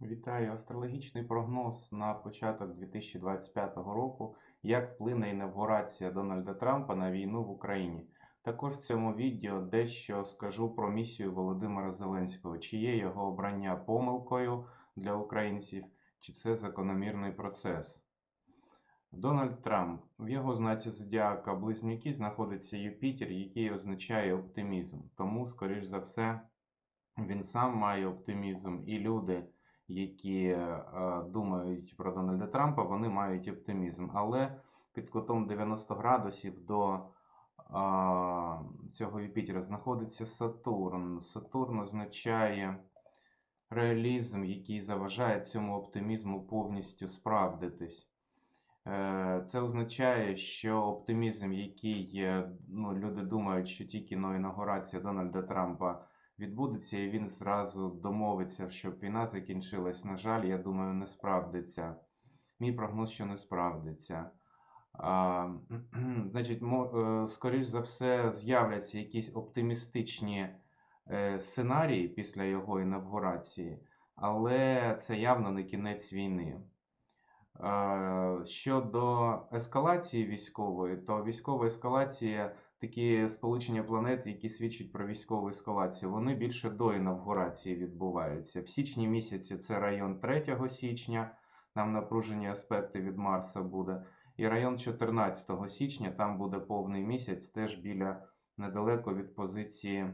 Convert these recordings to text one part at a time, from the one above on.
Вітаю! Астрологічний прогноз на початок 2025 року. Як вплине інавгурація Дональда Трампа на війну в Україні? Також в цьому відео дещо скажу про місію Володимира Зеленського, чи є його обрання помилкою для українців, чи це закономірний процес. Дональд Трамп. В його знаці зодіака Близнюки знаходиться Юпітер, який означає оптимізм. Тому, скоріш за все, він сам має оптимізм, і люди, які е, думають про Дональда Трампа, вони мають оптимізм. Але під кутом 90 градусів до цього Юпітера знаходиться Сатурн. Сатурн означає реалізм, який заважає цьому оптимізму повністю справдитись. Е, Це означає, що оптимізм, який ну, люди думають, що тільки ну, інаугурація Дональда Трампа відбудеться, і він зразу домовиться, щоб війна закінчилась. На жаль, я думаю, не справдиться. Мій прогноз, що не справдиться. А, значить, е, скоріш за все, з'являться якісь оптимістичні е, сценарії після його інавгурації, але це явно не кінець війни. Е, Щодо ескалації військової, то військова ескалація, такі сполучення планет, які свідчать про військову ескалацію, вони більше до інавгурації відбуваються. В січні місяці це район 3 січня, там напружені аспекти від Марса буде. І район 14 січня, там буде повний місяць, теж біля недалеко від позиції,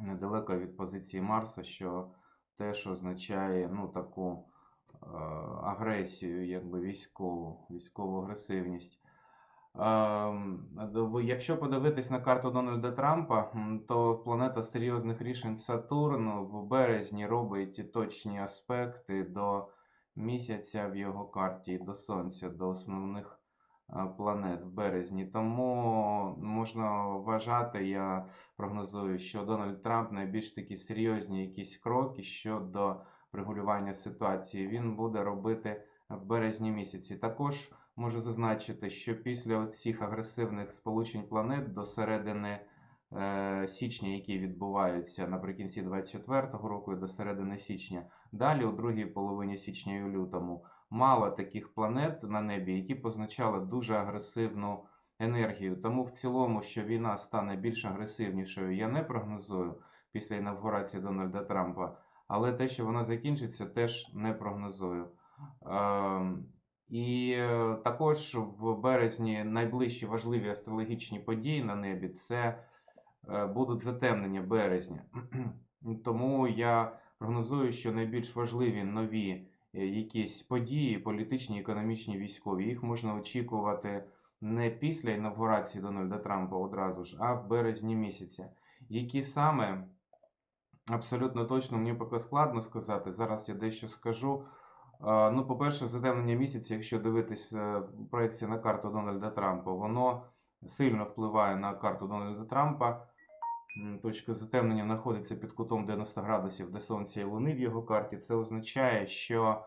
недалеко від позиції Марса, що теж означає ну, таку агресію, якби військову, військову агресивність. Ем, Якщо подивитись на карту Дональда Трампа, то планета серйозних рішень Сатурн в березні робить точні аспекти до місяця в його карті, до Сонця, до основних е, планет в березні. Тому можна вважати, я прогнозую, що Дональд Трамп найбільш такі серйозні якісь кроки щодо регулювання ситуації він буде робити в березні місяці. Також можу зазначити, що після цих агресивних сполучень планет до середини е, січня, які відбуваються наприкінці 24-го року і до середини січня, далі у другій половині січня і у лютому, мало таких планет на небі, які позначали дуже агресивну енергію. Тому в цілому, що війна стане більш агресивнішою, я не прогнозую після інавгурації Дональда Трампа. Але те, що вона закінчиться, теж не прогнозую. Ем, І е, також в березні найближчі важливі астрологічні події на небі це е, будуть затемнення березня. Тому я прогнозую, що найбільш важливі нові е, якісь події, політичні, економічні, військові, їх можна очікувати не після інавгурації Дональда Трампа одразу ж, а в березні місяці. Які саме Абсолютно точно, мені поки складно сказати. Зараз я дещо скажу. Е, Ну, по-перше, затемнення місяця, якщо дивитись е, проекції на карту Дональда Трампа, воно сильно впливає на карту Дональда Трампа. Точка затемнення знаходиться під кутом 90 градусів, де Сонця і Луни в його карті. Це означає, що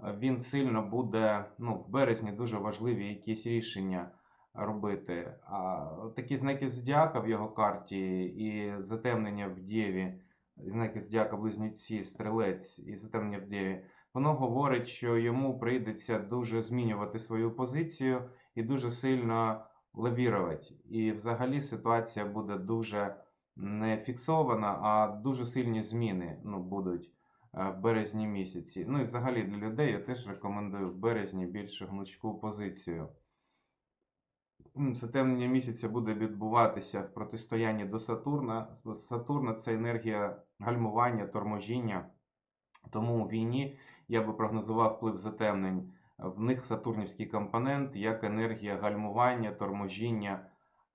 він сильно буде ну, в березні дуже важливі якісь рішення робити. А такі знаки зодіака в його карті і затемнення в Дєві знаки зодіака близнюці, стрілець і затемнення в Дєві, воно говорить, що йому прийдеться дуже змінювати свою позицію і дуже сильно лавірувати. І взагалі ситуація буде дуже не фіксована, а дуже сильні зміни ну, будуть е, в березні місяці. Ну і взагалі для людей я теж рекомендую в березні більш гнучку позицію. Затемнення місяця буде відбуватися в протистоянні до Сатурна. Сатурна це енергія гальмування, торможіння. Тому у війні я би прогнозував вплив затемнень. В них сатурнівський компонент як енергія гальмування, торможіння,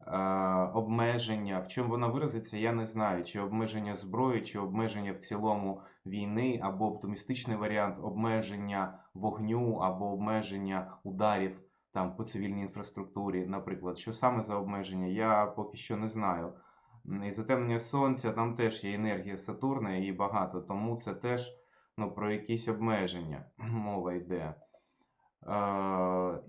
е, обмеження. В чому вона виразиться, я не знаю. Чи обмеження зброї, чи обмеження в цілому війни, або оптимістичний варіант обмеження вогню, або обмеження ударів там по цивільній інфраструктурі, наприклад, що саме за обмеження, я поки що не знаю. І затемнення сонця, там теж є енергія Сатурна, її багато, тому це теж ну, про якісь обмеження мова йде. Е,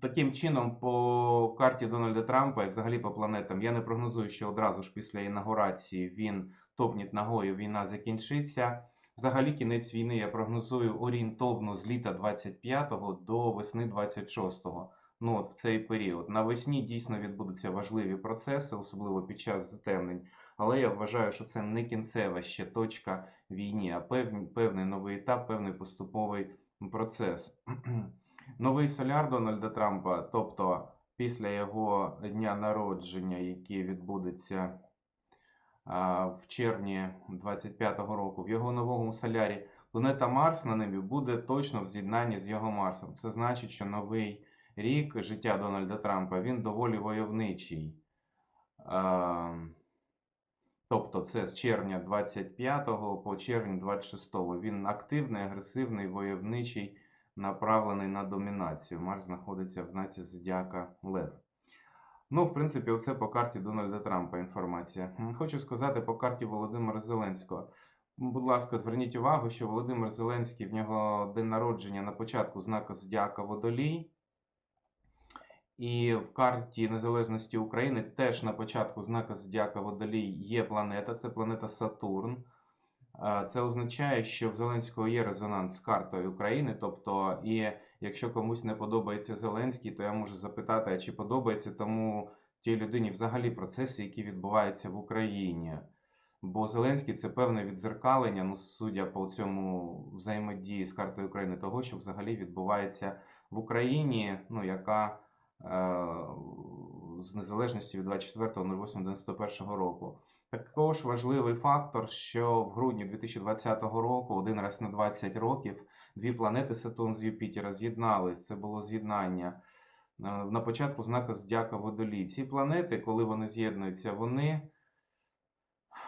Таким чином, по карті Дональда Трампа і взагалі по планетам, я не прогнозую, що одразу ж після інаугурації він топніть ногою, війна закінчиться. Взагалі, кінець війни я прогнозую орієнтовно з літа 25-го до весни 26-го. Ну, от в цей період. Навесні дійсно відбудуться важливі процеси, особливо під час затемнень. Але я вважаю, що це не кінцева ще точка війни, а певний, певний новий етап, певний поступовий процес. Новий соляр Дональда Трампа, тобто після його дня народження, який відбудеться в червні 25-го року, в його новому солярі планета Марс на небі буде точно в з'єднанні з його Марсом. Це значить, що новий рік життя Дональда Трампа він доволі войовничий. Тобто це з червня 25 по червень 26. Він активний, агресивний, войовничий, направлений на домінацію. Марс знаходиться в знаці Зодіака Лев. Ну, в принципі, оце по карті Дональда Трампа інформація. Хочу сказати по карті Володимира Зеленського. Будь ласка, зверніть увагу, що Володимир Зеленський в нього день народження на початку знака Зодіака Водолій. І в карті Незалежності України теж на початку знака Зодіака Водолій є планета, це планета Сатурн. Е, Це означає, що в Зеленського є резонанс з картою України. Тобто, і якщо комусь не подобається Зеленський, то я можу запитати, а чи подобається тому тій людині взагалі процеси, які відбуваються в Україні. Бо Зеленський це певне відзеркалення, ну, судя по цьому взаємодії з картою України, того, що взагалі відбувається в Україні, ну, яка е, з незалежності від 24.08.91 року. Також важливий фактор, що в грудні 2020 року, один раз на 20 років, дві планети Сатурн з Юпітера з'єднались. Це було з'єднання е, на початку знака Здяка Водолій. Ці планети, коли вони з'єднуються, вони,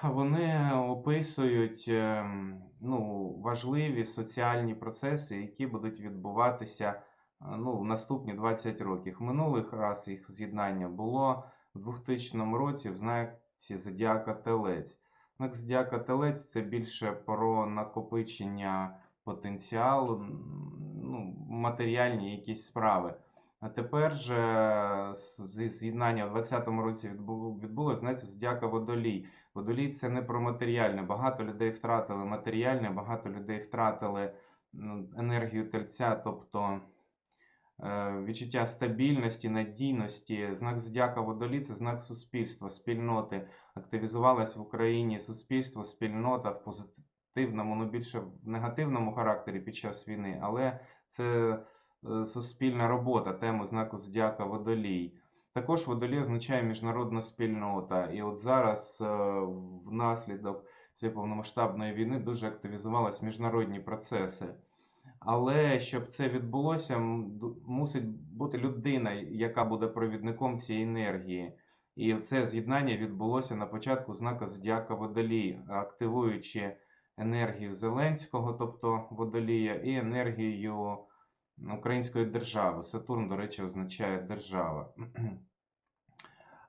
вони описують ем, ну, важливі соціальні процеси, які будуть відбуватися е, ну, в наступні 20 років. Минулих раз їх з'єднання було в 2000 році в знаці Зодіака Телець. Знак Зодіака Телець це більше про накопичення потенціалу, ну, матеріальні якісь справи. А тепер же зі- з'єднання в 2020 році відбулося, знаєте, Зодіака Водолій. Водолій це не про матеріальне. Багато людей втратили матеріальне, багато людей втратили енергію тельця, тобто е, відчуття стабільності, надійності. Знак Зодіака Водолій це знак суспільства, спільноти. Активізувалась в Україні суспільство, спільнота в позитивному, ну більше в негативному характері під час війни, але це е, суспільна робота, теми знаку Зодіака Водолій. Також водолій означає міжнародна спільнота. І от зараз е, внаслідок цієї повномасштабної війни дуже активізувалися міжнародні процеси. Але щоб це відбулося, мусить бути людина, яка буде провідником цієї енергії. І це з'єднання відбулося на початку знака Зодіака Водолій, активуючи енергію Зеленського, тобто Водолія, і енергію української держави. Сатурн, до речі, означає держава.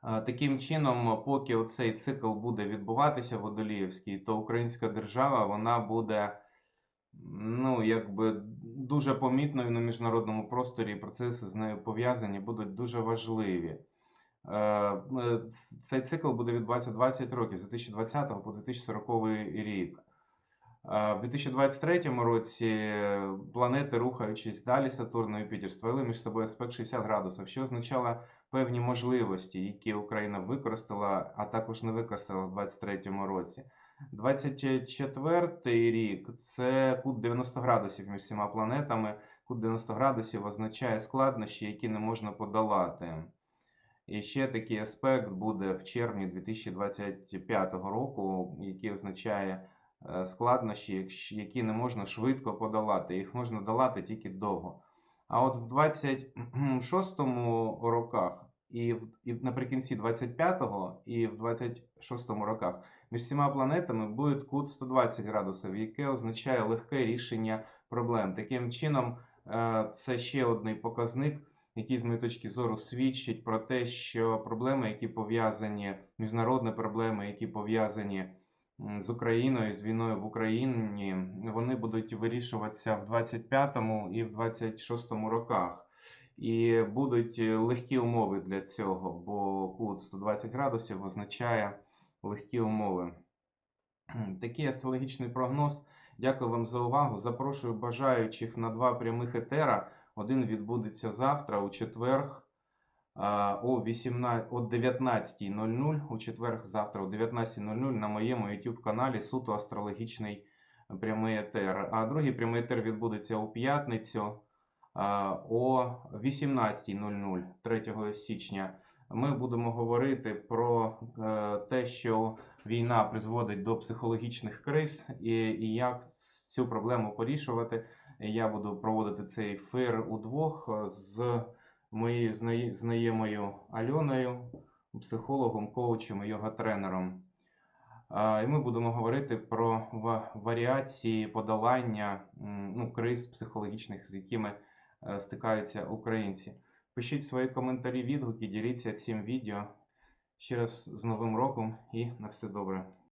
Таким чином, поки оцей цикл буде відбуватися водоліївський, то українська держава вона буде ну, якби дуже помітною на міжнародному просторі, і процеси з нею пов'язані будуть дуже важливі. Е, е, Цей цикл буде відбуватися 20 років з 2020 по 2040 рік. Е, В 2023 році планети, рухаючись далі Сатурна і Юпітер, створили між собою аспект 60 градусів, що означало певні можливості, які Україна використала, а також не використала в 2023 році. 24 рік це кут 90 градусів між всіма планетами. Кут 90 градусів означає складнощі, які не можна подолати. І ще такий аспект буде в червні 2025 року, який означає е, складнощі, які не можна швидко подолати. Їх можна долати тільки довго. А от в 26-му роках і, і наприкінці 25-го і в 26-му роках між всіма планетами буде кут 120 градусів, яке означає легке рішення проблем. Таким чином, е, це ще один показник, який, з моєї точки зору, свідчить про те, що проблеми, які пов'язані, міжнародні проблеми, які пов'язані з Україною, з війною в Україні, вони будуть вирішуватися в 25-му і в 26-му роках. І будуть е, легкі умови для цього, бо кут 120 градусів означає легкі умови. Такий астрологічний прогноз. Дякую вам за увагу. Запрошую бажаючих на два прямих етера. Один відбудеться завтра у четверг о 19.00. У четверг завтра о 19.00 на моєму YouTube каналі суто астрологічний прямий етер. А другий прямий етер відбудеться у п'ятницю о 18.00 3 січня. Ми будемо говорити про е, те, що війна призводить до психологічних криз, і, і як цю проблему порішувати. Я буду проводити цей ефір удвох е, з моєю знайомою Альоною, психологом, коучем і йога-тренером. І ми будемо говорити про варіації подолання ну, криз психологічних, з якими е, стикаються українці. Пишіть свої коментарі, відгуки, діліться цим відео. Ще раз з Новим роком і на все добре.